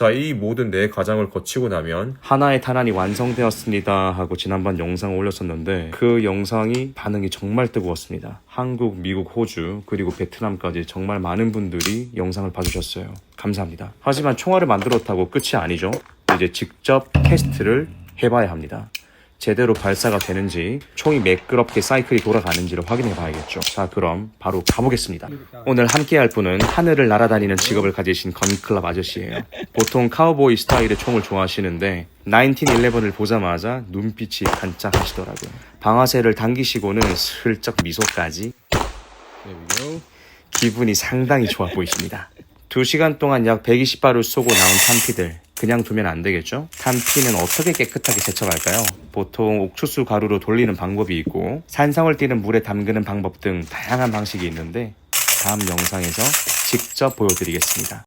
자, 이 모든 네 과정을 거치고 나면 하나의 탄환이 완성되었습니다 하고 지난번 영상을 올렸었는데 그 영상이 반응이 정말 뜨거웠습니다. 한국, 미국, 호주 그리고 베트남까지 정말 많은 분들이 영상을 봐주셨어요. 감사합니다. 하지만 총알을 만들었다고 끝이 아니죠. 이제 직접 테스트를 해봐야 합니다. 제대로 발사가 되는지 총이 매끄럽게 사이클이 돌아가는지를 확인해 봐야겠죠. 자 그럼 바로 가보겠습니다. 오늘 함께 할 분은 하늘을 날아다니는 직업을 가지신 건클럽 아저씨예요. 보통 카우보이 스타일의 총을 좋아하시는데 1911을 보자마자 눈빛이 반짝하시더라고요. 방아쇠를 당기시고는 슬쩍 미소까지 기분이 상당히 좋아 보이십니다. 2시간 동안 약 120발을 쏘고 나온 탄피들 그냥 두면 안 되겠죠? 탄피는 어떻게 깨끗하게 세척할까요? 보통 옥수수 가루로 돌리는 방법이 있고 산성을 띠는 물에 담그는 방법 등 다양한 방식이 있는데 다음 영상에서 직접 보여드리겠습니다.